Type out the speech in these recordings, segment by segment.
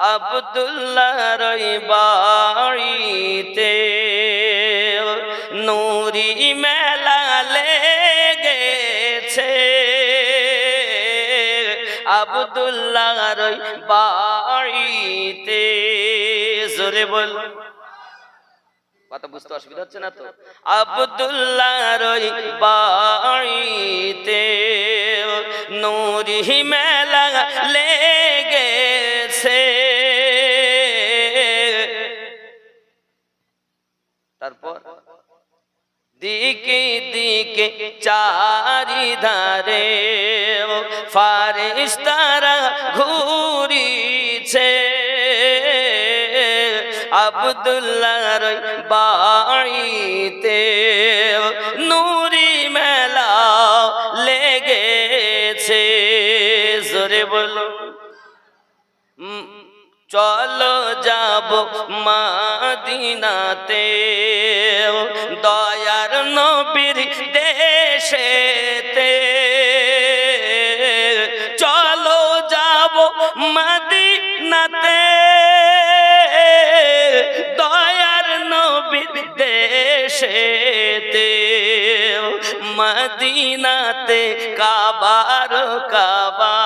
আবদুল্লাহ রই বাড়িতে। নুরি মেলা লেগেছে। আবদুল্লাহ রই বাড়িতে। জোরে বল। কথা বুঝতে অসুবিধা হচ্ছে না তো? আবদুল্লাহ রই বাড়িতে। নুরি মেলা লেগেছে। তারপর? দিকে দিকে চারিধারে ফারিস্তারা ঘুরিছে। আবদুল্লাহর বাড়িতে নুরি মেলা লেগেছে। জোরে বলো চলো যাব মাদিনাতে দয়ার নবীর দেশেতে। চলো যাব মাদিনাতে। দয়ার নবীর দেশেতে। মদিনাতে কাবার কাবা।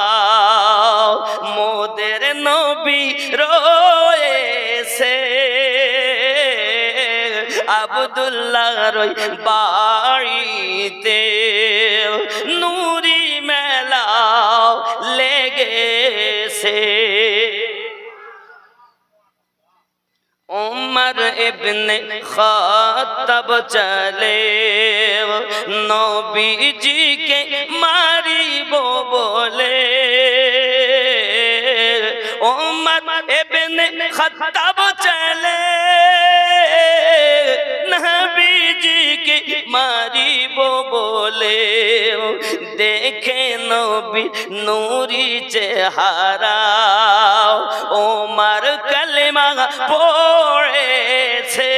মোদের নবী রয়েছে আবদুল্লাহ রই বাড়িতে নুরি মেলা লেগেছে। উমর ইবনে খাতাব চলে, নবীজিকে মারিব বলে। উমর ইবনে খাতাব চলে। নবীজিকে মারিব বলে, দেখে নবী নুরি চেহারা। ওমার কালেমা পড়েছে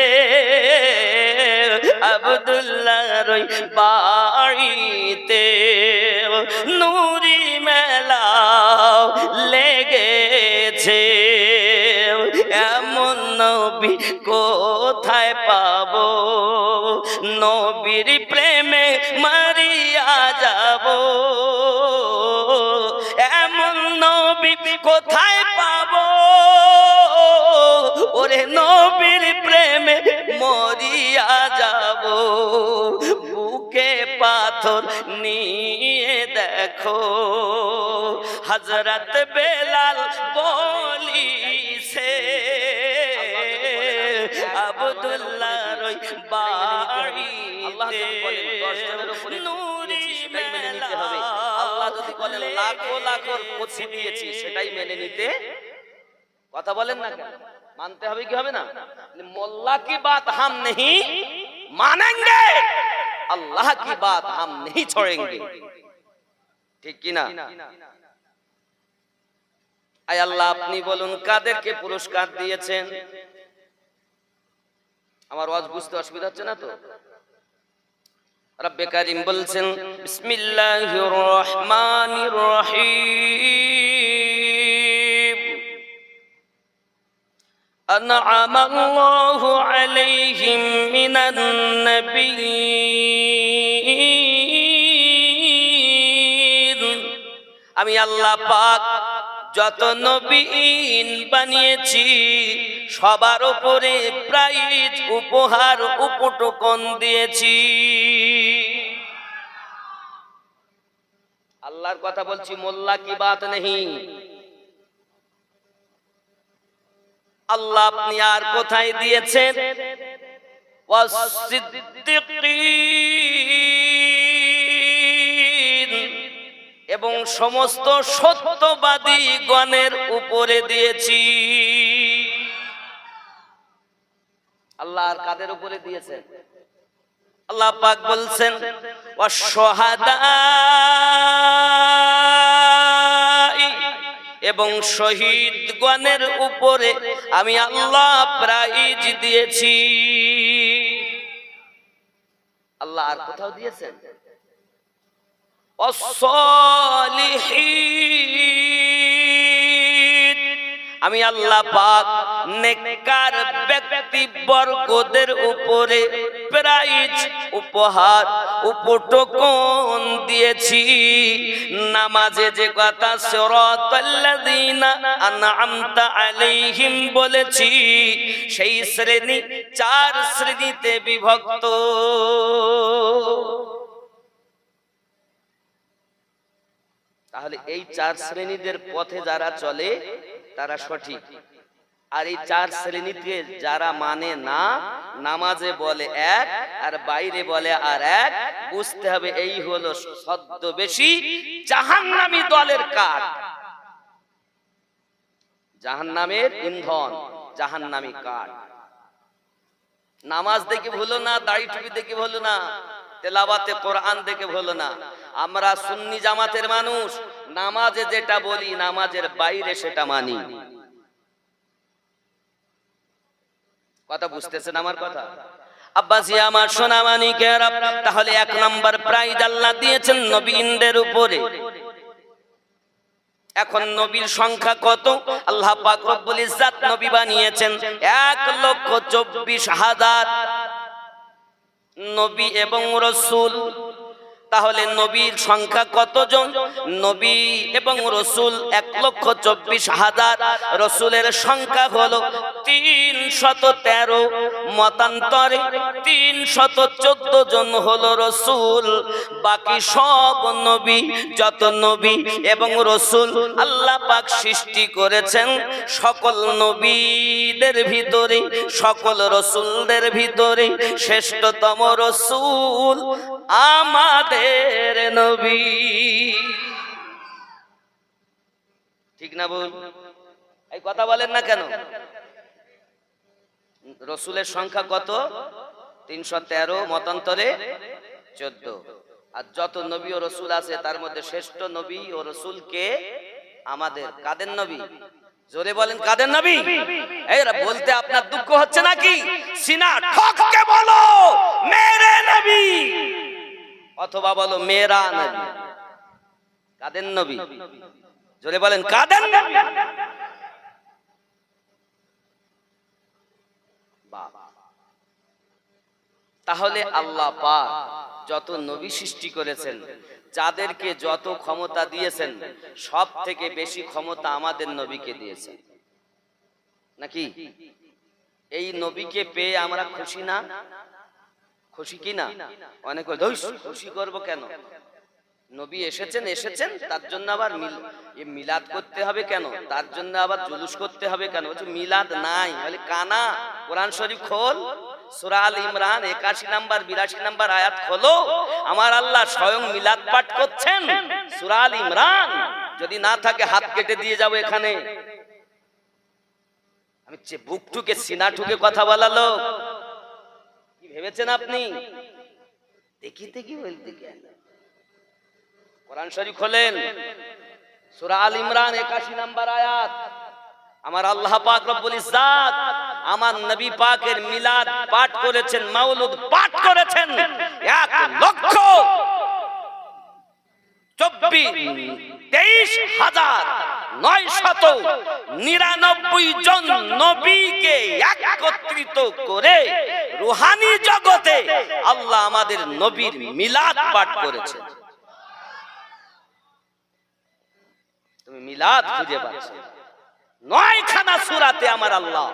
আবদুল্লাহ রই বাড়িতে। নুরি মেলা লেগেছে, এমন নবী নবীর প্রেমে মারিয়া যাব। এমন নবী কোথায় পাবো? ওরে নবীর প্রেমে মরিয়া যাব। বুকে পাথর নিয়ে দেখো। হজরত বেলাল বলিছে আব্দুল্লাহর ওই আল্লাহ যদি বলেন লাখো লাখো দিয়েছি সেটাই মেনে নিতে কথা বলেন না কেন? মানতে হবে কি হবে না? মোল্লা কি বাত হাম নেই মানেঙ্গে? আল্লাহ কি বাত হাম নেই ছড়েঙ্গে? ঠিক কি না আয় আল্লাহ আপনি বলুন কাদেরকে পুরস্কার দিয়েছেন? আমার ওয়াজ বুঝতে অসুবিধা হচ্ছে না তো রব্বে কারিম বলছেন বিসমিল্লাহির রহমানির রহিম أنعم الله عليهم من النبيين আমি আল্লাহ পাক যত নবীন বানিয়েছি, সবার উপরে প্রাইজ, উপহার, উপটকন দিয়েছি। আল্লাহর কথা বলছি, মোল্লা কি বাত নেই? আল্লাহ আপনি আর কোথায় দিয়েছেন? এবং সমস্ত সত্যবাদী গণের উপরে দিয়েছি। আল্লাহ আর কাদের উপরে দিয়েছেন? আল্লাহ পাক বলছেন এবং শহীদগণের উপরে আমি আল্লাহ প্রাইজ দিয়েছি। আল্লাহ আর কোথাও দিয়েছেন? আমি আল্লাহ পাক নেককার ব্যক্তি বর্গদের উপরে প্রাইজ, উপহার, উপটকন দিয়েছি। নামাজে যে কথা সিরাতাল্লাযীনা আনআমতা আলাইহিম বলেছি, সেই শ্রেণি চার শ্রেণীতে বিভক্ত। তাহলে এই চার শ্রেণীদের পথে যারা চলে, তারা সঠিক। আর এই চার শ্রেণীতে যারা মানে না, নামাজে বলে এক, আর বাইরে বলে আর এক, বুঝতে হবে এই হলো সদ্য বেশি জাহান্নামী দলের কাঠ। জাহান্নামের ইন্ধন, জাহান্নামী কাঠ। নামাজ দেখে ভুলো না, দাড়ি টুপি দেখে ভুলো না তেলাবাতে কোরআন দেখে ভুলো না। আমরা সুন্নি জামাতের মানুষ, নামাজে যেটা বলি, নামাজের বাইরে সেটা মানি। কথা বুঝতেছেন আমার কথা? আমার তাহলে এক নম্বর দিয়েছেন উপরে। এখন নবীর সংখ্যা কত? আল্লাহ নবী বানিয়েছেন এক লক্ষ চব্বিশ হাজার। নবী এবং রসুল তাহলে নবীর সংখ্যা কতজন? নবী এবং রসুল এক লক্ষ চব্বিশ হাজার। রসুলের সংখ্যা হলো তিন শত তেরো। মতান্তরে তিন শত চোদ্দ জন হলো রসুল। বাকি সব নবী, যত নবী এবং রসুল আল্লাহ পাক সৃষ্টি করেছেন সকল নবীদের ভিতরে, সকল রসুলদের ভিতরে শ্রেষ্ঠতম রসুল আমাদের নবী। ঠিক না বল এই কথা বলেন না কেন? রসুলের সংখ্যা কত? তিনশো তেরো, মতান্তরে চোদ্দ। আর যত নবী ও রসুল আছে, তার মধ্যে শ্রেষ্ঠ নবী ও রসুল কে আমাদের কাদের নবী? জোরে বলেন, কাদের নবী? এরা বলতে আপনার দুঃখ হচ্ছে নাকি? সিনা, ঠককে বলো, মেরে নবী। অথবা বলো মেরা নবী। কাদের নবী? জোরে বলেন, কাদের তাহলে আল্লাহ পাক যত নবী সৃষ্টি করেছেন, যাদেরকে যত ক্ষমতা দিয়েছেন সব থেকে বেশি ক্ষমতা আমাদের নবীকে দিয়েছেন। নাকি? এই নবীকে পেয়ে আমরা খুশি না? খুশি কি না অনেক খুশি করব কেন? নবী এসেছেন এসেছেন, তার জন্য আবার মিলাদ করতে হবে কেন? তার জন্য আবার জুলুস করতে হবে কেন? মিলাদ নাই। বলে, কানা, কোরআন শরীফ খোল। সূরা আল ইমরান একাশি নাম্বার, বিরাশি নাম্বার আয়াত খোলো। আমার আল্লাহ স্বয়ং মিলাদ পাঠ করছেন, সূরা আল ইমরান। যদি না থাকে, হাত কেটে দিয়ে যাব এখানে। আমি বুক ঠুকে সিনা ঠুকে কথা বলালো ভেবেছেন আপনি? দেখি দেখি বলতে কেন কোরআন শরীফ খোলেন সূরা আল ইমরান 81 নাম্বার আয়াত। আমার আল্লাহ পাক রব্বুল ইজ্জাত আমার নবী পাকের মিলাদ পাঠ করেছেন মাউলুদ পাঠ করেছেন। এক লক্ষ চব্বিশ, তেইশ হাজার নয় শত নিরানব্বই জন নবীকে একত্রিত করে রুহানি জগতে আল্লাহ আমাদের নবীর মিলাদ পাঠ করেছেন। তুমি মিলাদ খুঁজে পাচ্ছ। নয় খানা সুরাতে আমার আল্লাহ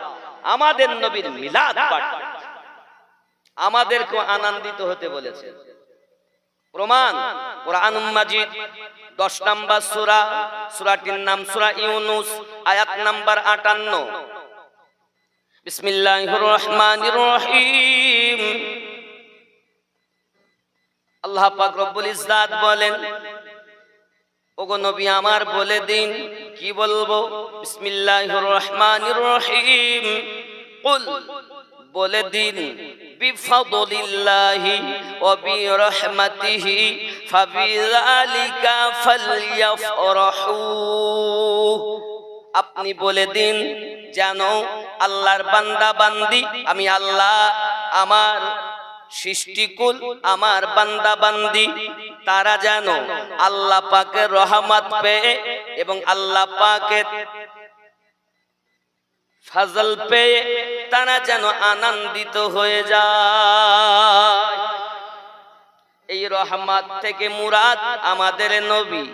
আমাদের নবীর মিলাদ পাঠ আমাদেরকে আনন্দিত হতে বলেছে প্রমাণ, কোরআন মাজিদ, দশ নাম্বার সুরা, সুরাটির নাম সুরা ইউনুস, আয়াত নাম্বার আটান্ন। বিসমিল্লাহির রহমানির রহিম। আল্লাহ পাক রব্বুল ইজ্জাত বলেন, ওগো নবী আমার বলে দিন, কি বলব? বিসমিল্লাহির রহমানির রহিম। কুল, বলে দিন, বিফাদলিল্লাহি ওয়া বিরহমাতিহি, ফাবিযালিকা ফালইফরাহু আপনি বলে দিন, যেন আল্লাহর বান্দা বান্দি, আমি আল্লাহ, আমার সৃষ্টিকুল, আমার বান্দা বান্দি। তারা যেন আল্লাহ পাকের রহমত পেয়ে এবং আল্লাহ পাকের ফাজল পেয়ে তারা যেন আনন্দিত হয়ে যায়। এই রহমত থেকে মুরাদ আমাদের নবী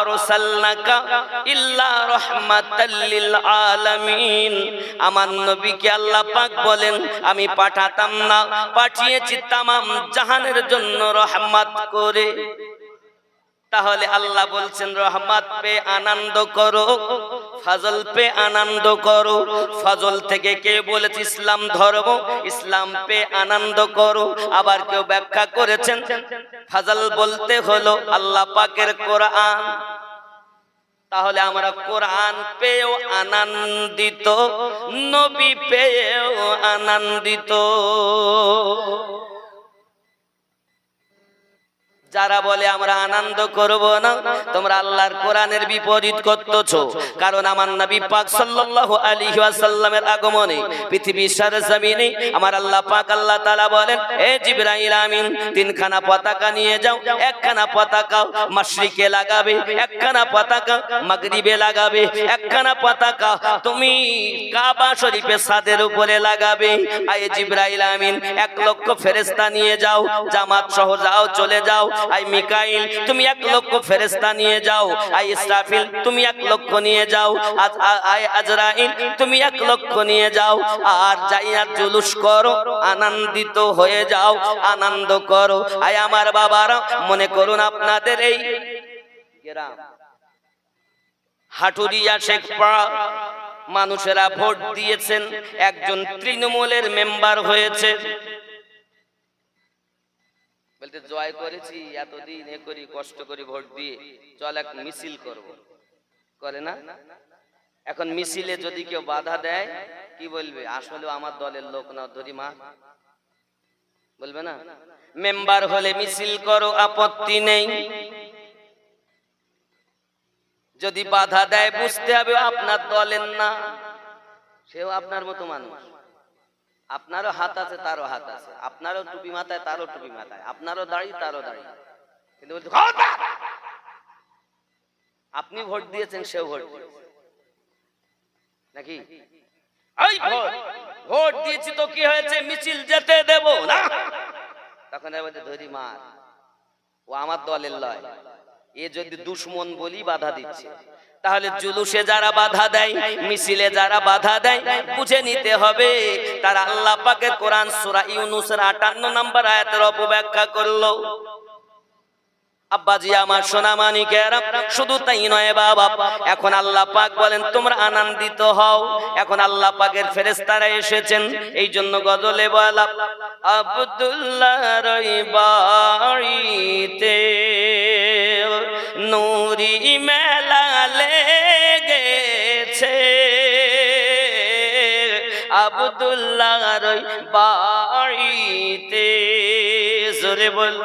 আরসালনাকা ইল্লা রাহমাতাল লিল আলামিন। আমার নবীকে আল্লাহ পাক বলেন, আমি পাঠাতাম না, পাঠিয়েছি তামাম জাহানের জন্য রহমত করে। তাহলে আল্লাহ বলছেন, রহমত পে আনন্দ করো। ফাজল পে আনন্দ করো। ফজল থেকে কে বলেছে, ইসলাম ধর্ম, ইসলাম পে আনন্দ করো। আবার কেউ ব্যাখ্যা করেছেন, ফাজল বলতে হলো আল্লাহ পাকের কোরআন। তাহলে আমরা কোরআন পেয়েও আনন্দিত, নবী পেয়েও আনন্দিত। যারা বলে, আমরা আনন্দ করব না, তোমরা আল্লাহর কোরআনের বিপরীত করতেছো। কারণ আমার নবী পাক সাল্লাল্লাহু আলাইহি ওয়াসাল্লামের আগমনে পৃথিবীর সারা জমিনে আমার আল্লাহ পাক আল্লাহ তাআলা বলেন, এ জিবরাইল আমিন, তিনখানা পতাকা নিয়ে যাও, একখানা পতাকা মাশরিকে লাগাবে, একখানা পতাকা মাগরিবে লাগাবে, একখানা পতাকা তুমি কাবা শরীফের ছাদের উপরে লাগাবে। আয় জিবরাইল আমিন, এক লক্ষ ফেরেশতা নিয়ে যাও, জামাত সহ যাও, চলে যাও। আই মিকাইল, তুমি এক লক্ষ ফেরেশতা নিয়ে যাও। আই ইসরাফিল, তুমি এক লক্ষ নিয়ে যাও। আই আজরাইল, তুমি এক লক্ষ নিয়ে যাও। আর যাইয়া জুলুস করো, আনন্দিত হয়ে যাও। আনন্দ করো। আই আমার বাবারা, মনে করুন আপনাদের এই গ্রাম। হাটুরিয়া শেখপাড়া মানুষেরা ভোট দিয়েছেন। একজন তৃণমূলের মেম্বার হয়েছে। বলতে, জয় করেছি, এতদিন এ করি, কষ্ট করি, ভোট দিয়ে, চল এক মিছিল করব। করে না? এখন মিছিলে যদি কেউ বাধা দেয়, কি বলবে? আসলে আমার দলের লোক না ধরি মা। বলবে না? মেম্বার হলে মিছিল করো, আপত্তি নেই। যদি বাধা দেয়, বুঝতে হবে আপনার দলের না। সেও আপনার মতো মানুষ। আপনারও হাত আছে, তারও হাত আছে। আপনারও টুপি মাথায়, তারও টুপি মাথায়। আপনারও দাড়ি, তারও দাড়ি। কিন্তু আপনি ভোট দিয়েছেন, সেও ভোট দিয়েছে। নাকি? ভোট দিয়েছি তো কি হয়েছে? মিছিল যেতে দেব, না? তখন ধরি মার। ও আমার দলের লয়। এ যদি দুশ্মন বলি, বাধা দিচ্ছে। তাহলে জুলুসে যারা বাধা দেয়, মিছিলে যারা বাধা দেয়, বুঝে নিতে হবে। তারা আল্লাহ পাকের কোরআন সূরা ইউনুসের 58 নম্বর আয়াতের অপব্যাখ্যা করল। আব্বাজি, আমার সোনা শুধু তাই নয় বাবা, এখন আল্লাহ পাক বলেন, তোমরা আনন্দিত হও। এখন আল্লাহ পাকের ফেরেশতারা এসেছেন এই জন্য গজলে বলা আব্দুল্লাহ নুরি মেলা লেগেছে আব্দুল্লাহ রই বাড়িতে। জোরে বল।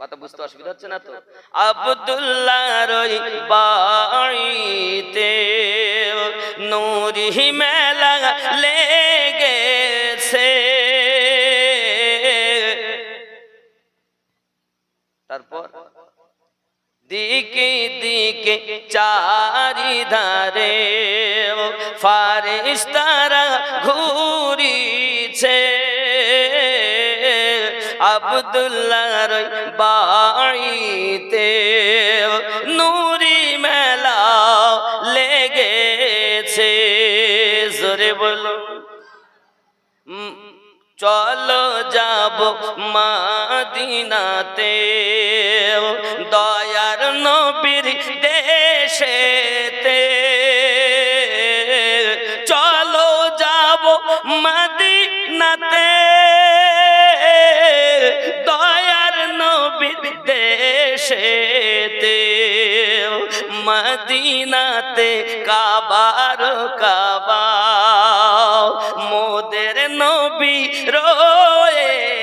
কথা বুঝতে অসুবিধা হচ্ছে না তো? আব্দুল্লাহ রই বাড়িতে নুরি মেলা লেগেছে। তারপর? দিকে দিকে চারিধারে ফারিস্তারা ঘুরিছে। আবদুল্লাহর বাড়িতে নুরি মেলা লেগেছে। জোরে বলো। যাব মাদিনাতে। দয়ার নবীর দেশেতে। চলো যাব মাদিনাতে। দয়ার নবীর দেশেতে। মদিনাতে কাবার কাবা। মোদের নবী রয়েছে।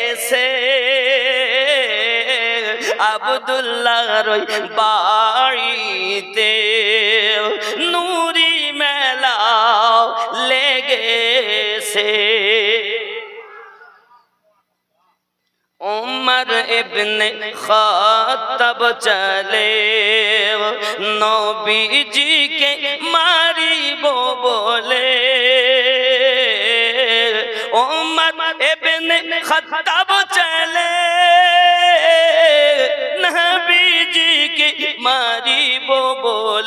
আবদুল্লাহর ওই বাড়িতে নুরি মেলা লেগেছে। উমর ইবনে খাতাব চলে, নবীজিকে মারিব বলে। উমর ইবনে খাতাব চলে।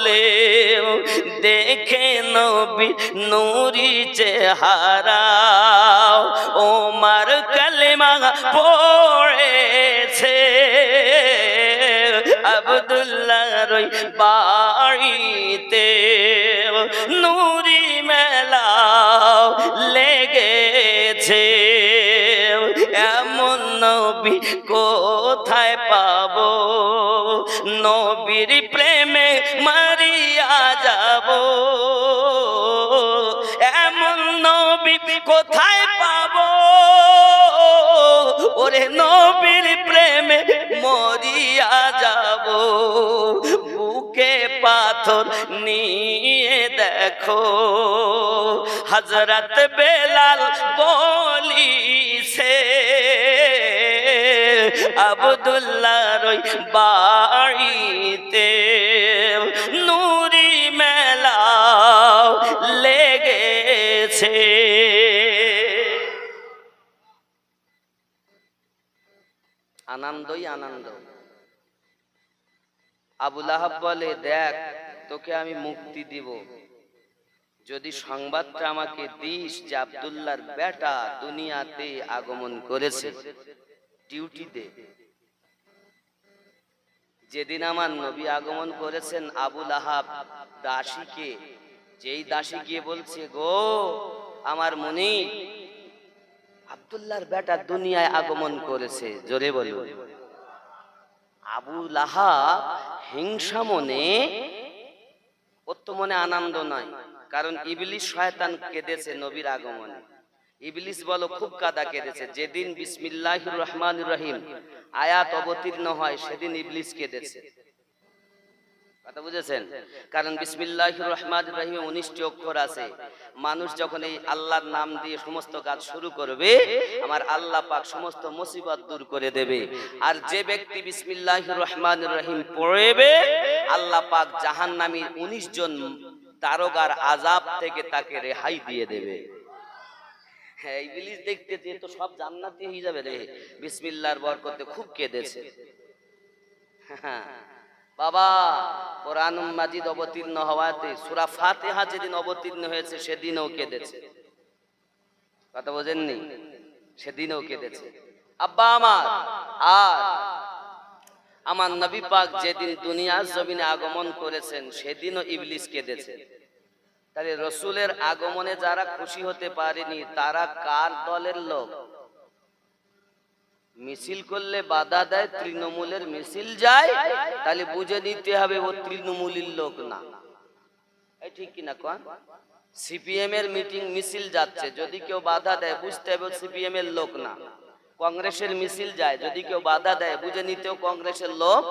বলে দেখে নবী নূরি চেহারা। ওমার কালেমা পড়েছে আবদুল্লাহ রই বাড়িতে। নুরি মেলা লেগেছে, এমন নবী কোথায় পাবো? নবীর প্রেমে মারিয়া নবী কোথায় পাবো? ওরে নবীর প্রেমে মরিয়া যাব। বুকে পাথর নিয়ে দেখো। হজরত বেলাল বলিছে আবদুল্লাহ রই বাড়িতে আনন্দই আনন্দ। আবুল আহাব বলে দেখ তোকে আমি মুক্তি দিব। যদি সংবাদটা আমাকে দিস যে আব্দুল্লাহর বেটা দুনিয়াতে আগমন করেছে ডিউটি দে যেদিন আমার নবী আগমন করেছেন আবুল আহাব দাসীকে যেই দাসী গিয়ে বলছে গো আমার মনি আব্দুল্লাহর বেটা দুনিয়ায় আগমন করেছে, জোরে বলো আবু লাহা হিংসা মনে, ওর মনে আনন্দ নয় কারণ ইবলিশ শয়তান কেঁদেছে নবীর আগমনে। ইবলিস বলো, খুব কাদা কেঁদেছে। যেদিন বিসমিল্লাহ রহমান রহিম আয়াত অবতীর্ণ হয়, সেদিন ইবলিস কেঁদেছে। কথা বুঝেছেন? কারণ বিসমিল্লাহির রহমান রহিমে উনিশটি অক্ষর আছে। মানুষ যখন এই আল্লাহর নাম দিয়ে সমস্ত কাজ শুরু করবে, আমার আল্লাহ পাক সমস্ত মুসিবত দূর করে দেবে। আর যে ব্যক্তি বিসমিল্লাহির রহমান রহিম পড়বে, আল্লাহ পাক জাহান্নামীর উনিশ জন দারোগার আজাব থেকে তাকে রেহাই দিয়ে দেবে। হ্যাঁ দেখতে তো সব জান্নাতি হয়ে যাবে রে। বিসমিল্লাহর খুব কেঁদেছে। হ্যাঁ। বাবা, কোরআন মাজিদ অবতীর্ণ হওয়াতে, সুরা ফাতেহা যেদিন অবতীর্ণ হয়েছে, সেদিনও কেঁদেছে। কথা বোঝেননি? সেদিনও কেঁদেছে। আব্বা আমার, আর আমার নবী পাক যেদিন দুনিয়ার জমিনে আগমন করেছেন, সেদিনও ইবলিস কেঁদেছে। তাহলে রসুলের আগমনে যারা খুশি হতে পারেনি, তারা কার দলের লোক? মিছিল করলে বাধা দেয়, তৃণমূলের মিছিল যায়, তাহলে বুঝে নিতে হবে ও তৃণমূলের লোক না। ঠিক কিনা কন? সিপিএম এর মিটিং মিছিল যাচ্ছে, যদি কেউ বাধা দেয়, বুঝতে হবে সিপিএম এর লোক না। কংগ্রেসের মিছিল যায়, যদি কেউ বাধা দেয়, বুঝে নিতেও কংগ্রেসের লোক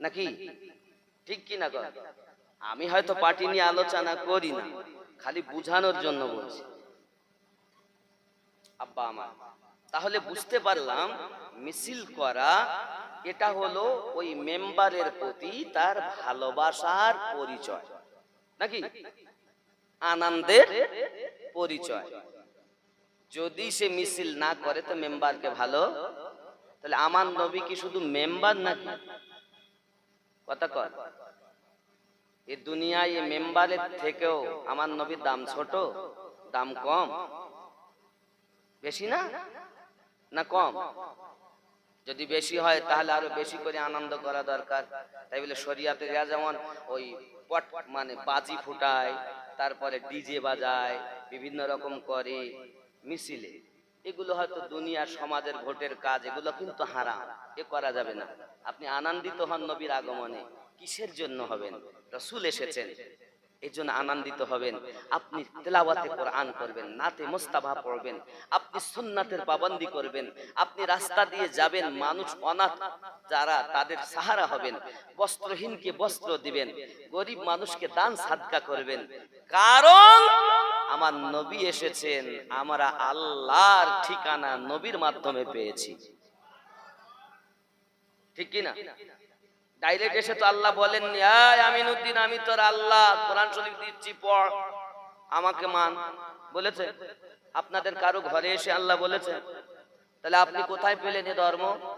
নাকি? ঠিক কিনা কন? আমি হয়তো পার্টি নিয়ে আলোচনা করি না, খালি বুঝানোর জন্য বলছি। আব্বা আমার। তাহলে বুঝতে পারলাম মিছিল করা এটা হলো ওই মেম্বারের প্রতি তার ভালোবাসার পরিচয়। নাকি? আনন্দের পরিচয়। যদি সে মিছিল না করে তো মেম্বারকে ভালো। তাহলে আমার নবী কি শুধু মেম্বার নাকি? কথা কর। এ দুনিয়ায় এই মেম্বারের থেকেও আমার নবীর দাম ছোট দাম কম। বেশি না? না কম? যদি বেশি হয়, তাহলে আরও বেশি করে আনন্দ করা দরকার। তাই বলে শরিয়াতে যা যেমন ওই পট মানে বাজি ফুটায়, তারপরে ডিজে বাজায়, বিভিন্ন রকম করে মিছিলে। এগুলো হয়তো দুনিয়ার সমাজের ভোটের কাজ, এগুলো কিন্তু হারাম। এ করা যাবে না। আপনি আনন্দিত হন নবীর আগমনে। কিসের জন্য হবেন? রসুল এসেছেন। এই জন্য আনন্দিত হবেন। আপনি তেলাওয়াতে কোরআন করবেন, নাতে মোস্তাফা পড়বেন, আপনি সুন্নাতের পাবন্দি করবেন, আপনি রাস্তা দিয়ে যাবেন, মানুষ অনাথ যারা তাদের সাহারা হবেন, বস্ত্রহীনকে বস্ত্র দিবেন, গরিব মানুষকে দান সাদকা করবেন। কারণ আমার নবী এসেছেন, আমরা আল্লাহর ঠিকানা নবীর মাধ্যমে পেয়েছি। ঠিক কিনা? ডাইরেক্ট এসে তো আল্লাহ বলেননি, "এই আমিনুদ্দিন, আমি তোর আল্লাহ, কোরআন শরীফ দিচ্ছি, পড়। আমাকে মান। বলেছে, আপনাদের কারও ঘরে এসে আল্লাহ বলেছে, তাহলে আপনি কোথায় পেলেন এ ধর্ম?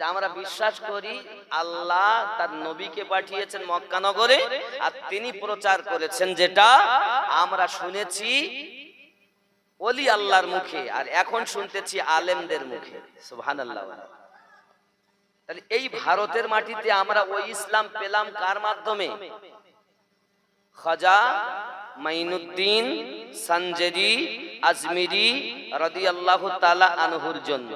আমরা বিশ্বাস করি, আল্লাহ তার নবীকে পাঠিয়েছেন মক্কানগরে আর তিনি প্রচার করেছেন যেটা আমরা শুনেছি ওলি আল্লাহর মুখে, আর এখন শুনতেছি আলেমদের মুখে। সুবহান আল্লাহ তাহলে এই ভারতের মাটিতে আমরা ওই ইসলাম পেলাম কার মাধ্যমে? খাজা মাইনুদ্দিন সঞ্জেরি আজমিরি রাদিয়াল্লাহু তালা আনহুর জন্য।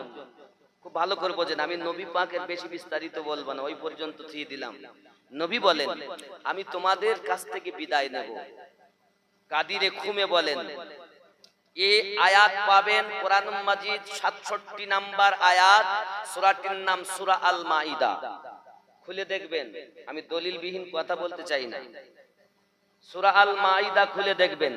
খুব ভালো করে বোঝেন, আমি নবী পাকের বেশি বিস্তারিত বলব না, ওই পর্যন্ত থিয়ে দিলাম। নবী বলেন, আমি তোমাদের কাছ থেকে বিদায় নেব। কাদিরে খুমে বলেন এ আয়াত পাবেন কোরআন মাজিদ সাতষট্টি নাম্বার আয়াত, সুরাটির নাম সুরা আল মাইদা খুলে দেখবেন, আমি দলিলবিহীন কথা বলতে চাই না। সুরা আল মাইদা খুলে দেখবেন।